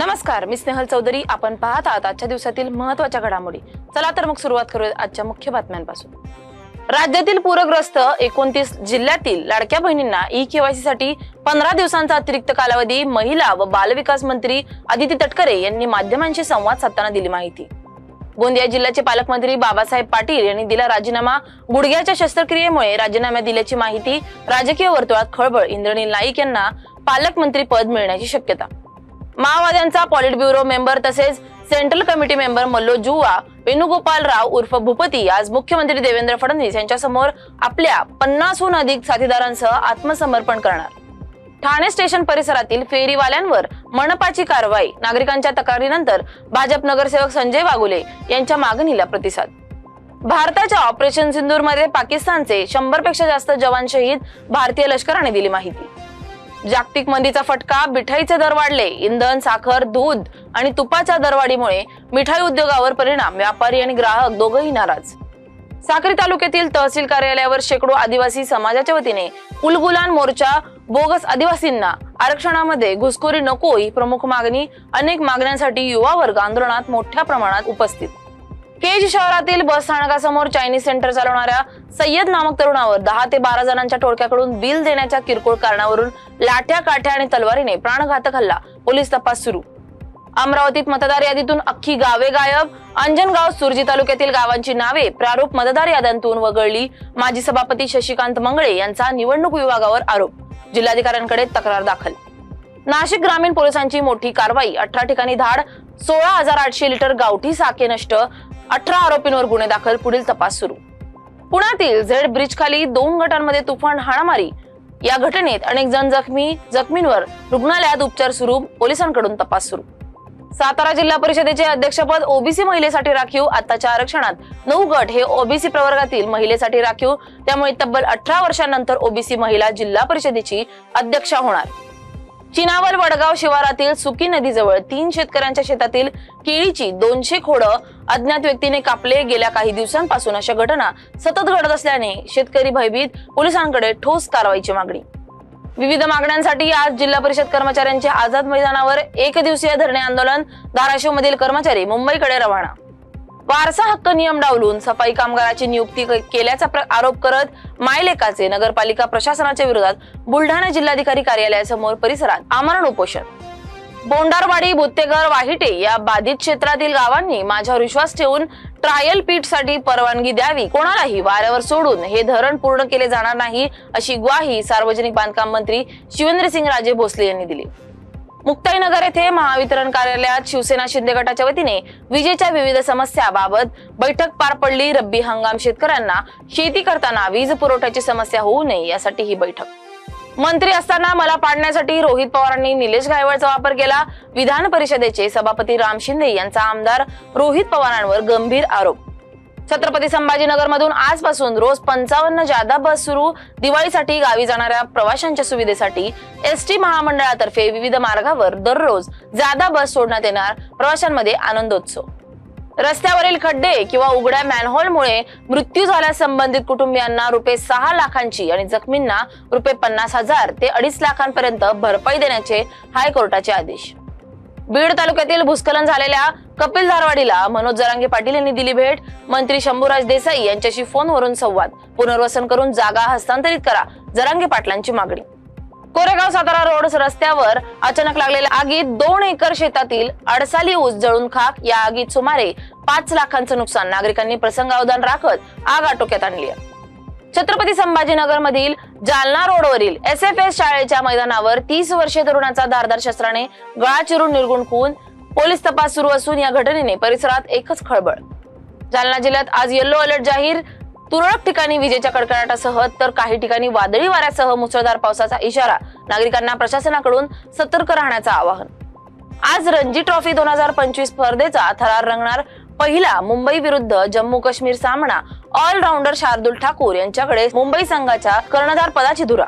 नमस्कार मी स्नेहल चौधरी. आपण पाहत आहात आजच्या दिवसातील महत्त्वाच्या घडामोडी. चला तर मग सुरुवात करूया आजच्या मुख्य बातम्यांपासून. राज्यातील पूरग्रस्त एकोणतीस जिल्ह्यातील लाडक्या बहिणींना ई केवायसी साठी पंधरा दिवसांचा अतिरिक्त कालावधी महिला व बालविकास मंत्री आदिती तटकरे यांनी माध्यमांशी संवाद साधताना दिली माहिती. गोंदिया जिल्ह्याचे पालकमंत्री बाबासाहेब पाटील यांनी दिला राजीनामा. गुडघ्याच्या शस्त्रक्रियेमुळे राजीनामा दिल्याची माहिती राजकीय वर्तुळात खळबळ इंद्रनील नाईक यांना पालकमंत्री पद मिळण्याची शक्यता. माओवाद्यांचा पॉलिट ब्युरो मेंबर तसेच central committee member Mallojula Venugopal Rao उर्फ भूपती आज मुख्यमंत्री देवेंद्र फडणवीस यांच्यासमोर आपल्या पन्नासहून अधिक साथीदारांसह आत्मसमर्पण करणार. ठाणे स्टेशन परिसरातील फेरीवाल्यांवर मनपाची कारवाई नागरिकांच्या तक्रारीनंतर भाजप नगरसेवक संजय वागुले यांच्या मागणीला प्रतिसाद. भारताच्या ऑपरेशन सिंदूरमध्ये पाकिस्तानचे शंभरपेक्षा जास्त जवान शहीद भारतीय लष्कराने दिली माहिती. जागतिक मंदीचा फटका मिठाईचे दर वाढले. इंधन साखर दूध आणि तुपाच्या दरवाढीमुळे मिठाई उद्योगावर परिणाम व्यापारी आणि ग्राहक दोघंही नाराज. साक्री तालुक्यातील तहसील कार्यालयावर शेकडो आदिवासी समाजाच्या वतीने उलगुलान मोर्चा बोगस आदिवासींना आरक्षणामध्ये घुसखोरी नको ही प्रमुख मागणी अनेक मागण्यांसाठी युवा वर्ग आंदोलनात मोठ्या प्रमाणात उपस्थित. केज शहरातील बस स्थानकासमोर चायनीज सेंटर चालवणाऱ्या सय्यद नामक तरुणावर दहा ते बारा जणांच्या टोळक्याकडून बिल देण्याच्या किरकोळ कारणावरून लाठ्या काठ्या आणि तलवारीने प्राणघातक हल्ला. पोलीस तपास सुरू. अमरावतीत मतदार यादीतून अख्खी गावे गायब. अंजनगाव सुरजी तालुक्यातील गावांची नावे प्रारूप मतदार याद्यांतून वगळली. माजी सभापती शशिकांत मंगळे यांचा निवडणूक विभागावर आरोप. जिल्हाधिकाऱ्यांकडे तक्रार दाखल. नाशिक ग्रामीण पोलिसांची मोठी कारवाई. अठरा ठिकाणी धाड सोळा हजार आठशे लिटर गावठी साखे नष्ट अठरा आरोपींवर गुन्हे दाखल पुढील तपास सुरू. पुण्यातील झेड ब्रिज खाली दोन गटांमध्ये तुफान हाणामारी. या घटनेत अनेक जण जखमी जखमींवर रुग्णालयात उपचार सुरू पोलिसांकडून तपास सुरू. सातारा जिल्हा परिषदेचे अध्यक्षपद ओबीसी महिलेसाठी राखीव आताच्या आरक्षणात नऊ गट हे ओबीसी प्रवर्गातील महिलेसाठी राखीव त्यामुळे तब्बल अठरा वर्षांनंतर ओबीसी महिला जिल्हा परिषदेची अध्यक्षा होणार. चिनावर वडगाव शिवारातील सुकी नदीजवळ तीन शेतकऱ्यांच्या शेतातील केळीची दोनशे खोडं अज्ञात व्यक्तीने कापले गेल्या काही दिवसांपासून अशा घटना सतत घडत असल्याने शेतकरी भयभीत पोलिसांकडे ठोस कारवाईची मागणी. विविध मागण्यांसाठी आज जिल्हा परिषद कर्मचाऱ्यांचे आझाद मैदानावर एक दिवसीय धरणे आंदोलन धाराशिव मधील कर्मचारी मुंबईकडे रवाना. वारसा हक्क नियम डावलून सफाई कामगाराची नियुक्ती केल्याचा आरोप करत मायलेकाचे नगरपालिका प्रशासनाच्या विरोधात बुलढाणा जिल्हाधिकारी कार्यालयासमोर परिसरात आमरण उपोषण. बोंडारवाडी भुत्तेघर वाहिटे या बाधित क्षेत्रातील गावांनी माझ्यावर विश्वास ठेवून ट्रायल पीठसाठी परवानगी द्यावी कोणालाही वाऱ्यावर सोडून हे धरण पूर्ण केले जाणार नाही अशी ग्वाही सार्वजनिक बांधकाम मंत्री शिवेंद्रसिंग राजे भोसले यांनी दिली. मुक्ताईनगर येथे महावितरण कार्यालयात शिवसेना शिंदे गटाच्या वतीने विजेच्या विविध समस्याबाबत बैठक पार पडली. रब्बी हंगाम शेतकऱ्यांना शेती करताना वीज पुरवठ्याची समस्या होऊ नये यासाठी ही बैठक. मंत्री असताना मला पाडण्यासाठी रोहित पवारांनी निलेश गायवळचा वापर केला. विधान परिषदेचे सभापती राम शिंदे यांचा आमदार रोहित पवारांवर गंभीर आरोप. छत्रपती संभाजीनगर मधून आजपासून रोज पंचावन्न जादा बस सुरू दिवाळीसाठी गावी जाणाऱ्या प्रवाशांच्या सुविधेसाठी एस टी महामंडळातर्फे विविध मार्गावर दररोज जादा बस सोडण्यात येणार प्रवाशांमध्ये आनंदोत्सव. रस्त्यावरील खड्डे किंवा उघड्या मॅनहोलमुळे मृत्यू झाल्यास संबंधित कुटुंबियांना रुपये सहा लाखांची आणि जखमींना रुपये पन्नास हजार ते अडीच लाखांपर्यंत भरपाई देण्याचे हायकोर्टाचे आदेश. बीड तालुक्यातील भूस्खलन झालेल्या कपिल धारवाडीला मनोज जरांगे पाटील यांनी दिली भेट. मंत्री शंभूराज देसाई यांच्याशी फोनवरून संवाद. पुनर्वसन करून जागा हस्तांतरित करा जरांगे पाटलांची मागणी. कोरेगाव सातारा रोड रस्त्यावर अचानक लागलेल्या आगीत दोन एकर शेतातील अडसाली ऊस जळून खाक. या आगीत सुमारे पाच लाखांचं नुकसान. नागरिकांनी प्रसंगावधान राखत आग आटोक्यात आणली आहे. छत्रपती संभाजीनगर मधील जालना रोडवरील एस एफ एस शाळेच्या मैदानावर तीस वर्षीय तरुणाचा धारदार शस्त्राने गळा चिरून निर्गुण खून पोलीस तपास सुरू असून या घटनेने परिसरात एकच खळबळ. जालना जिल्ह्यात आज येल्लो अलर्ट जाहीर. तुरळक ठिकाणी विजेच्या कडकडाटासह तर काही ठिकाणी वादळी वाऱ्यासह मुसळधार पावसाचा इशारा नागरिकांना प्रशासनाकडून सतर्क राहण्याचं आवाहन. आज रणजी ट्रॉफी दोन हजार पंचवीस स्पर्धेचा थरार रंगणार पहिला मुंबई विरुद्ध जम्मू काश्मीर सामना ऑलराऊंडर शार्दुल ठाकूर यांच्याकडे मुंबई संघाच्या कर्णधार पदाची धुरा.